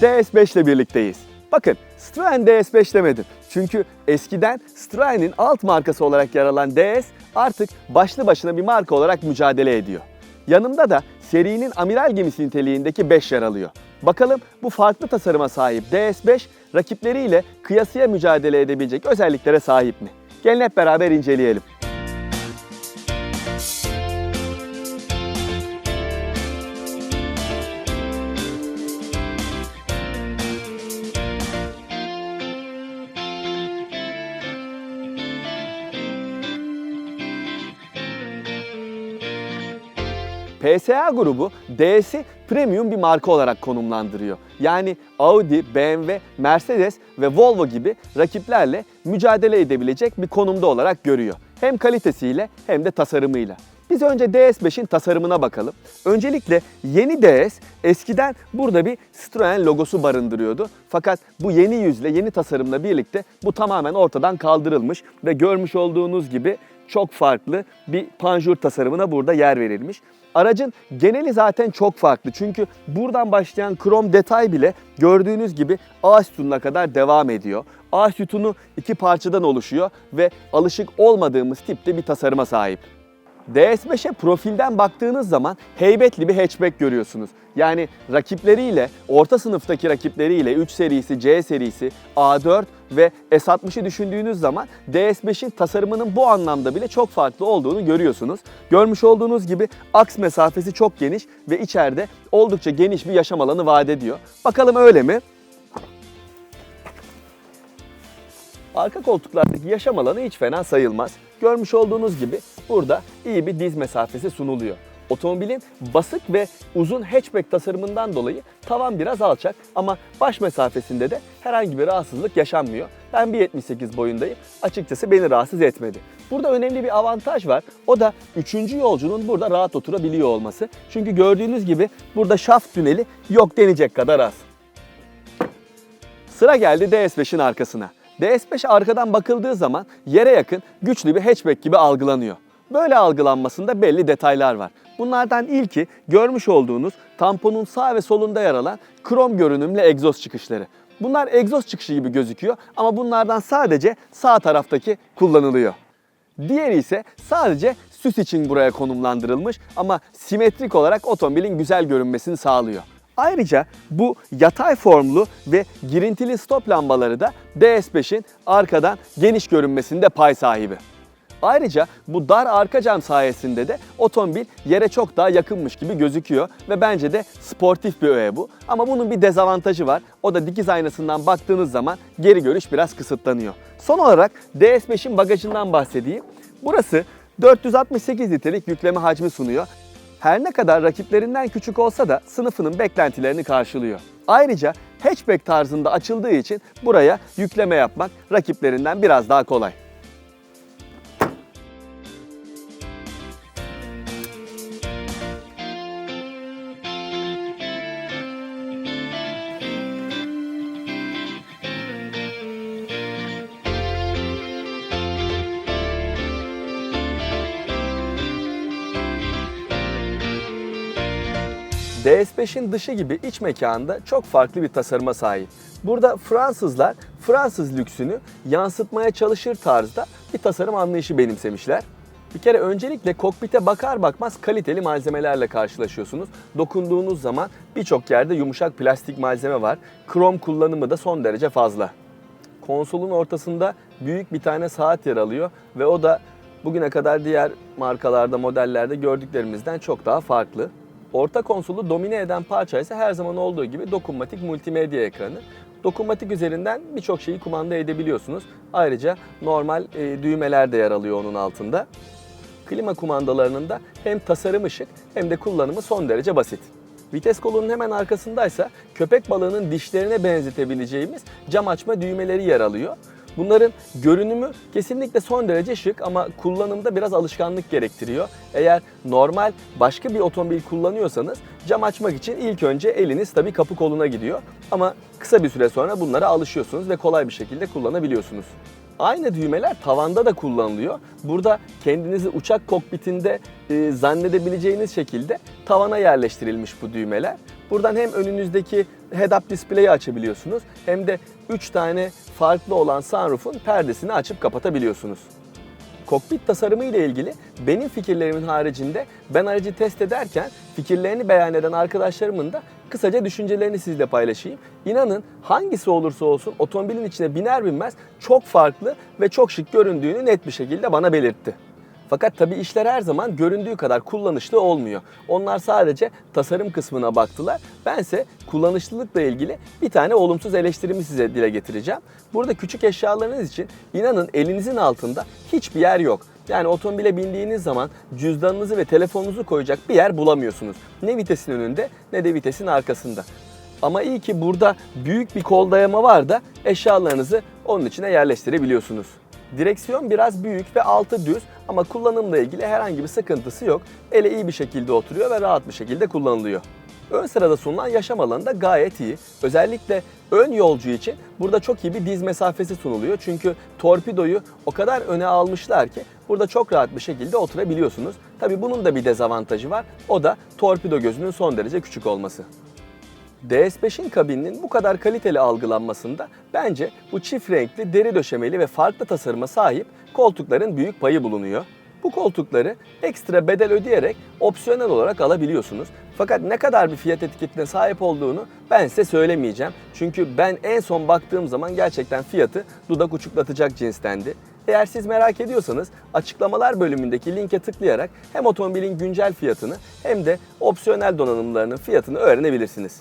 DS5 ile birlikteyiz. Bakın Citroen DS5 demedim. Çünkü eskiden Citroen'in alt markası olarak yer alan DS artık başlı başına bir marka olarak mücadele ediyor. Yanımda da serinin amiral gemisi niteliğindeki 5 yer alıyor. Bakalım bu farklı tasarıma sahip DS5 rakipleriyle kıyasıya mücadele edebilecek özelliklere sahip mi? Gelin hep beraber inceleyelim. PSA grubu DS'i premium bir marka olarak konumlandırıyor. Yani Audi, BMW, Mercedes ve Volvo gibi rakiplerle mücadele edebilecek bir konumda olarak görüyor. Hem kalitesiyle hem de tasarımıyla. Biz önce DS5'in tasarımına bakalım. Öncelikle yeni DS eskiden burada bir Citroen logosu barındırıyordu. Fakat bu yeni yüzle, yeni tasarımla birlikte bu tamamen ortadan kaldırılmış ve görmüş olduğunuz gibi çok farklı bir panjur tasarımına burada yer verilmiş. Aracın geneli zaten çok farklı çünkü buradan başlayan krom detay bile gördüğünüz gibi A sütununa kadar devam ediyor. A sütunu iki parçadan oluşuyor ve alışık olmadığımız tipte bir tasarıma sahip. DS5'e profilden baktığınız zaman heybetli bir hatchback görüyorsunuz. Yani rakipleriyle, orta sınıftaki rakipleriyle 3 serisi, C serisi, A4 ve S60'ı düşündüğünüz zaman DS5'in tasarımının bu anlamda bile çok farklı olduğunu görüyorsunuz. Görmüş olduğunuz gibi aks mesafesi çok geniş ve içeride oldukça geniş bir yaşam alanı vaat ediyor. Bakalım öyle mi? Arka koltuklardaki yaşam alanı hiç fena sayılmaz. Görmüş olduğunuz gibi burada iyi bir diz mesafesi sunuluyor. Otomobilin basık ve uzun hatchback tasarımından dolayı tavan biraz alçak ama baş mesafesinde de herhangi bir rahatsızlık yaşanmıyor. Ben 1.78 boyundayım. Açıkçası beni rahatsız etmedi. Burada önemli bir avantaj var. O da üçüncü yolcunun burada rahat oturabiliyor olması. Çünkü gördüğünüz gibi burada şaft tüneli yok denecek kadar az. Sıra geldi DS5'in arkasına. DS5 arkadan bakıldığı zaman yere yakın güçlü bir hatchback gibi algılanıyor. Böyle algılanmasında belli detaylar var. Bunlardan ilki görmüş olduğunuz tamponun sağ ve solunda yer alan krom görünümlü egzoz çıkışları. Bunlar egzoz çıkışı gibi gözüküyor ama bunlardan sadece sağ taraftaki kullanılıyor. Diğeri ise sadece süs için buraya konumlandırılmış ama simetrik olarak otomobilin güzel görünmesini sağlıyor. Ayrıca bu yatay formlu ve girintili stop lambaları da DS5'in arkadan geniş görünmesinde pay sahibi. Ayrıca bu dar arka cam sayesinde de otomobil yere çok daha yakınmış gibi gözüküyor ve bence de sportif bir öğe bu. Ama bunun bir dezavantajı var. O da dikiz aynasından baktığınız zaman geri görüş biraz kısıtlanıyor. Son olarak DS5'in bagajından bahsedeyim. Burası 468 litrelik yükleme hacmi sunuyor. Her ne kadar rakiplerinden küçük olsa da sınıfının beklentilerini karşılıyor. Ayrıca hatchback tarzında açıldığı için buraya yükleme yapmak rakiplerinden biraz daha kolay. DS5'in dışı gibi iç mekanda çok farklı bir tasarıma sahip. Burada Fransızlar Fransız lüksünü yansıtmaya çalışır tarzda bir tasarım anlayışı benimsemişler. Bir kere öncelikle kokpite bakar bakmaz kaliteli malzemelerle karşılaşıyorsunuz. Dokunduğunuz zaman birçok yerde yumuşak plastik malzeme var. Krom kullanımı da son derece fazla. Konsolun ortasında büyük bir tane saat yer alıyor ve o da bugüne kadar diğer markalarda, modellerde gördüklerimizden çok daha farklı. Orta konsolu domine eden parça ise her zaman olduğu gibi dokunmatik multimedya ekranı. Dokunmatik üzerinden birçok şeyi kumanda edebiliyorsunuz. Ayrıca normal e, düğmeler de yer alıyor onun altında. Klima kumandalarının da hem tasarımı şık hem de kullanımı son derece basit. Vites kolunun hemen arkasındaysa köpek balığının dişlerine benzetebileceğimiz cam açma düğmeleri yer alıyor. Bunların görünümü kesinlikle son derece şık ama kullanımda biraz alışkanlık gerektiriyor. Eğer normal başka bir otomobil kullanıyorsanız cam açmak için ilk önce eliniz tabii kapı koluna gidiyor. Ama kısa bir süre sonra bunlara alışıyorsunuz ve kolay bir şekilde kullanabiliyorsunuz. Aynı düğmeler tavanda da kullanılıyor. Burada kendinizi uçak kokpitinde e, zannedebileceğiniz şekilde tavana yerleştirilmiş bu düğmeler. Buradan hem önünüzdeki head-up display'i açabiliyorsunuz hem de 3 tane farklı olan sunroof'un perdesini açıp kapatabiliyorsunuz. Kokpit tasarımı ile ilgili benim fikirlerimin haricinde ben aracı test ederken fikirlerini beyan eden arkadaşlarımın da kısaca düşüncelerini sizle paylaşayım. İnanın hangisi olursa olsun otomobilin içine biner binmez çok farklı ve çok şık göründüğünü net bir şekilde bana belirtti. Fakat tabii işler her zaman göründüğü kadar kullanışlı olmuyor. Onlar sadece tasarım kısmına baktılar. Bense kullanışlılıkla ilgili bir tane olumsuz eleştirimi size dile getireceğim. Burada küçük eşyalarınız için inanın elinizin altında hiçbir yer yok. Yani otomobile bindiğiniz zaman cüzdanınızı ve telefonunuzu koyacak bir yer bulamıyorsunuz. Ne vitesin önünde ne de vitesin arkasında. Ama iyi ki burada büyük bir kol dayama var da eşyalarınızı onun içine yerleştirebiliyorsunuz. Direksiyon biraz büyük ve altı düz ama kullanımla ilgili herhangi bir sıkıntısı yok. Ele iyi bir şekilde oturuyor ve rahat bir şekilde kullanılıyor. Ön sırada sunulan yaşam alanı da gayet iyi. Özellikle ön yolcu için burada çok iyi bir diz mesafesi sunuluyor. Çünkü torpidoyu o kadar öne almışlar ki burada çok rahat bir şekilde oturabiliyorsunuz. Tabi bunun da bir dezavantajı var. O da torpido gözünün son derece küçük olması. DS5'in kabininin bu kadar kaliteli algılanmasında bence bu çift renkli, deri döşemeli ve farklı tasarıma sahip koltukların büyük payı bulunuyor. Bu koltukları ekstra bedel ödeyerek opsiyonel olarak alabiliyorsunuz. Fakat ne kadar bir fiyat etiketine sahip olduğunu ben size söylemeyeceğim. Çünkü ben en son baktığım zaman gerçekten fiyatı dudak uçuklatacak cinstendi. Eğer siz merak ediyorsanız açıklamalar bölümündeki linke tıklayarak hem otomobilin güncel fiyatını hem de opsiyonel donanımlarının fiyatını öğrenebilirsiniz.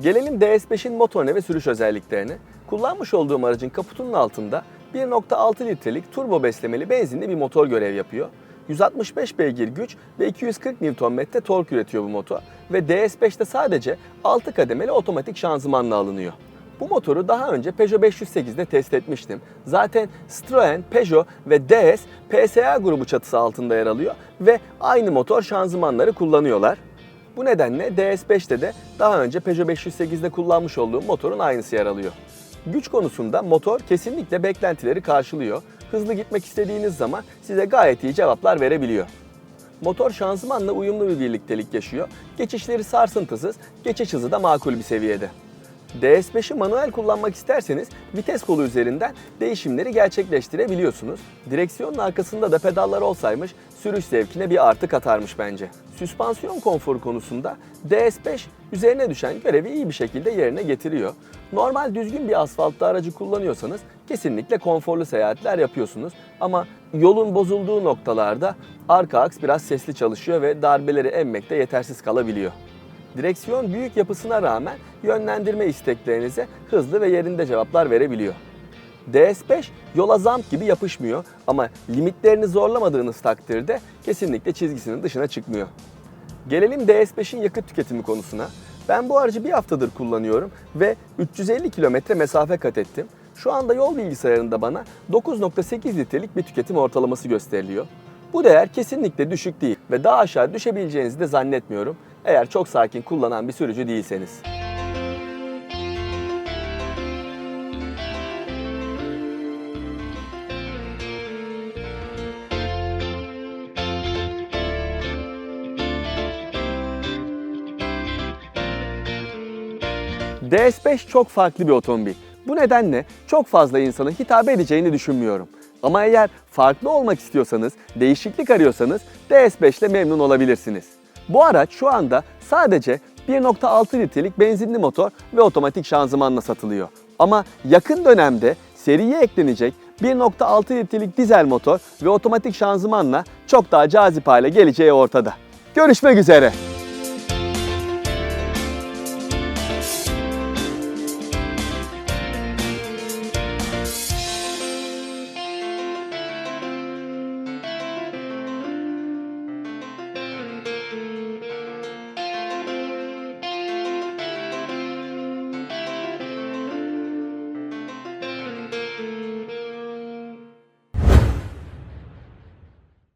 Gelelim DS5'in motorine ve sürüş özelliklerine. Kullanmış olduğum aracın kaputunun altında 1.6 litrelik turbo beslemeli benzinli bir motor görev yapıyor. 165 beygir güç ve 240 Nm tork üretiyor bu motor ve DS5'te sadece 6 kademeli otomatik şanzımanla alınıyor. Bu motoru daha önce Peugeot 508'de test etmiştim. Zaten Citroen, Peugeot ve DS PSA grubu çatısı altında yer alıyor ve aynı motor şanzımanları kullanıyorlar. Bu nedenle DS5'te de daha önce Peugeot 508'de kullanmış olduğum motorun aynısı yer alıyor. Güç konusunda motor kesinlikle beklentileri karşılıyor. Hızlı gitmek istediğiniz zaman size gayet iyi cevaplar verebiliyor. Motor şanzımanla uyumlu bir birliktelik yaşıyor. Geçişleri sarsıntısız, geçiş hızı da makul bir seviyede. DS5'i manuel kullanmak isterseniz vites kolu üzerinden değişimleri gerçekleştirebiliyorsunuz. Direksiyonun arkasında da pedallar olsaymış sürüş zevkine bir artı katarmış bence. Süspansiyon konforu konusunda DS5 üzerine düşen görevi iyi bir şekilde yerine getiriyor. Normal düzgün bir asfaltta aracı kullanıyorsanız kesinlikle konforlu seyahatler yapıyorsunuz. Ama yolun bozulduğu noktalarda arka aks biraz sesli çalışıyor ve darbeleri emmekte yetersiz kalabiliyor. Direksiyon büyük yapısına rağmen yönlendirme isteklerinize hızlı ve yerinde cevaplar verebiliyor. DS5 yola zamp gibi yapışmıyor ama limitlerini zorlamadığınız takdirde kesinlikle çizgisinin dışına çıkmıyor. Gelelim DS5'in yakıt tüketimi konusuna. Ben bu aracı bir haftadır kullanıyorum ve 350 kilometre mesafe kat ettim. Şu anda yol bilgisayarında bana 9.8 litrelik bir tüketim ortalaması gösteriliyor. Bu değer kesinlikle düşük değil ve daha aşağı düşebileceğinizi de zannetmiyorum eğer çok sakin kullanan bir sürücü değilseniz. DS5 çok farklı bir otomobil. Bu nedenle çok fazla insana hitap edeceğini düşünmüyorum. Ama eğer farklı olmak istiyorsanız, değişiklik arıyorsanız DS5 ile memnun olabilirsiniz. Bu araç şu anda sadece 1.6 litrelik benzinli motor ve otomatik şanzımanla satılıyor. Ama yakın dönemde seriye eklenecek 1.6 litrelik dizel motor ve otomatik şanzımanla çok daha cazip hale geleceği ortada. Görüşmek üzere.